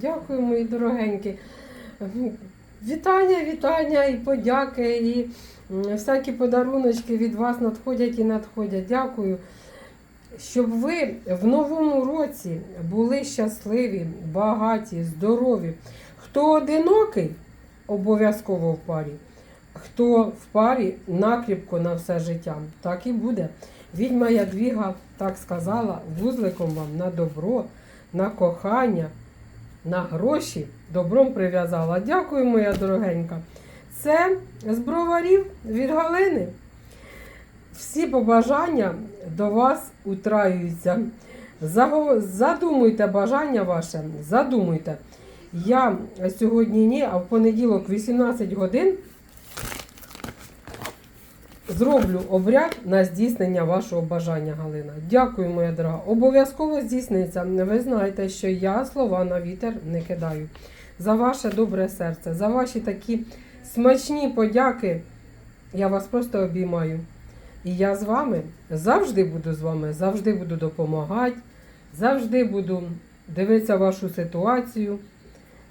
Дякую, мої дорогенькі. Вітання, вітання і подяки, і всякі подаруночки від вас надходять і надходять. Дякую. Щоб ви в новому році були щасливі, багаті, здорові. Хто одинокий, обов'язково в парі. Хто в парі накріпко на все життя. Так і буде. Відьма Ядвіга так сказала, вузликом вам на добро, на кохання, на гроші добром прив'язала. Дякую, моя дорогенька. Це з броварів від Галини. Всі побажання до вас утраюються. Задумуйте бажання ваше, задумуйте. Я сьогодні ні, а в понеділок 18 годин зроблю обряд на здійснення вашого бажання, Галина. Дякую, моя дорога. Обов'язково здійсниться. Ви знаєте, що я слова на вітер не кидаю. За ваше добре серце, за ваші такі смачні подяки. Я вас просто обіймаю. І я з вами завжди буду з вами, завжди буду допомагати, завжди буду дивитися вашу ситуацію.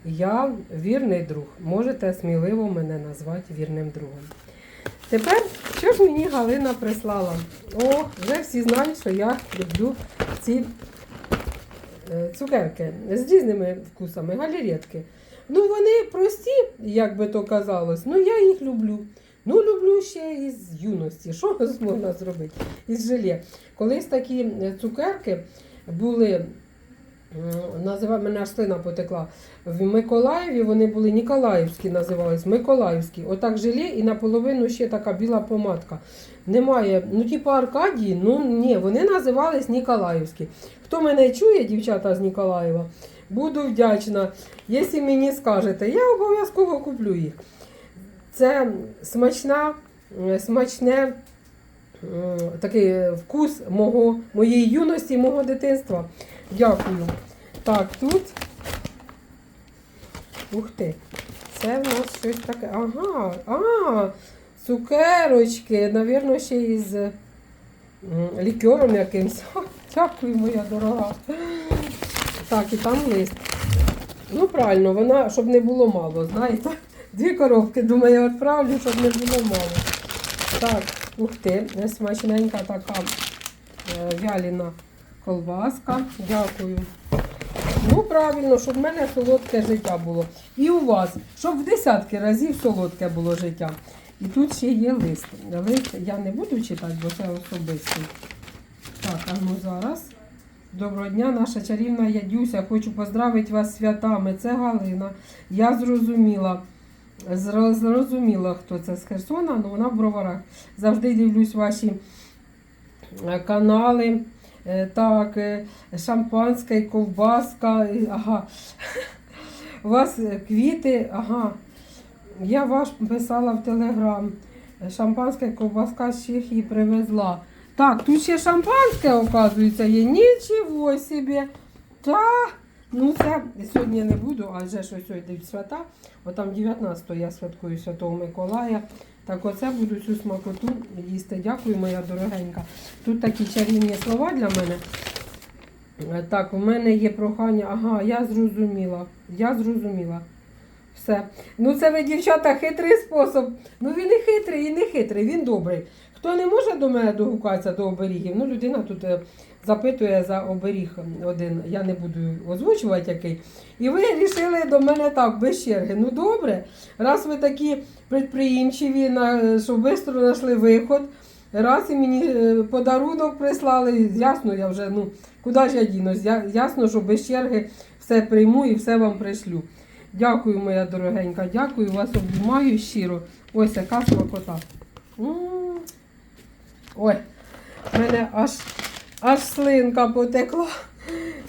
Я вірний друг. Можете сміливо мене назвати вірним другом. Тепер, що ж мені Галина прислала? О, вже всі знають, що я люблю ці е, цукерки з різними вкусами, галеретки. Ну, вони прості, як би то казалось, ну я їх люблю. Ну, люблю ще із юності. Що можна зробити? Із желе. Колись такі е, цукерки були, називав мене слина потекла. В Миколаєві вони були Ніколаївські, називались Миколаївські. Отак желе і наполовину ще така біла помадка. Немає, ну, типу Аркадії, ну ні, вони називались Ніколаївські. Хто мене чує, дівчата з Ніколаєва, буду вдячна. Якщо мені скажете, я обов'язково куплю їх. Це смачна, е, смачне такий вкус мого, моєї юності, мого дитинства. Дякую. Так, тут. Ух ти. Це в нас щось таке. Ага, а, цукерочки, навірно, ще із лікером якимсь. Дякую, моя дорога. Так, і там лист. Ну, правильно, вона, щоб не було мало, знаєте. Дві коробки, думаю, відправлю, щоб не було мало. Так, ух ти, смачненька така е, вяліна колбаска. Дякую. Ну, правильно, щоб в мене солодке життя було. І у вас, щоб в десятки разів солодке було життя. І тут ще є лист. Лист я не буду читати, бо це особистий. Так, а ну зараз. Доброго дня, наша чарівна Ядюся. Хочу поздравити вас з святами. Це Галина. Я зрозуміла. Зро- Зрозуміла, хто це з Херсона, але вона в броварах. Завжди дивлюсь ваші е, канали. Е, Так, е, шампанське, ковбаска. Ага. У вас квіти, ага. Я ваш писала в Телеграм. Шампанське ковбаска з Чехії привезла. Так, тут ще шампанське, оказується, є. Нічого собі. Та, ну це сьогодні не буду, а вже що сьогодні йдуть свята. Отам 19-го я святкую Святого Миколая. Так оце буду цю смакоту їсти. Дякую, моя дорогенька. Тут такі чарівні слова для мене. Е, Так, у мене є прохання. Ага, я зрозуміла. Я зрозуміла. Все. Ну, це ви, дівчата, хитрий спосіб. Ну він і хитрий, і не хитрий, він добрий. Хто не може до мене догукатися до оберігів, ну людина тут е, запитує за оберіг один, я не буду озвучувати який. І ви вирішили до мене так, без черги. Ну добре, раз ви такі предприємчиві, що швидко знайшли виход, раз і мені е, подарунок прислали, ясно, я вже, ну, куди ж я дінусь? Ясно, що без черги все прийму і все вам пришлю. Дякую, моя дорогенька, дякую, вас обіймаю щиро. Ось яка смакота. Ой, в мене аж, аж слинка потекла.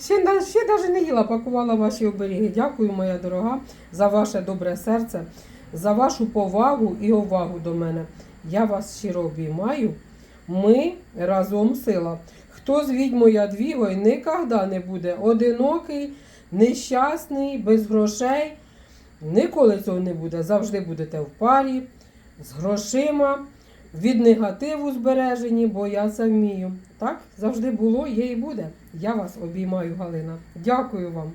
Ще, ще навіть не їла, пакувала ваші оберіги. Дякую, моя дорога, за ваше добре серце, за вашу повагу і увагу до мене. Я вас щиро обіймаю. Ми разом сила. Хто з відьмою Ядвігою ніколи не буде одинокий, нещасний, без грошей. Ніколи цього не буде. Завжди будете в парі, з грошима, від негативу збережені, бо я це. Так завжди було, є і буде. Я вас обіймаю, Галина. Дякую вам.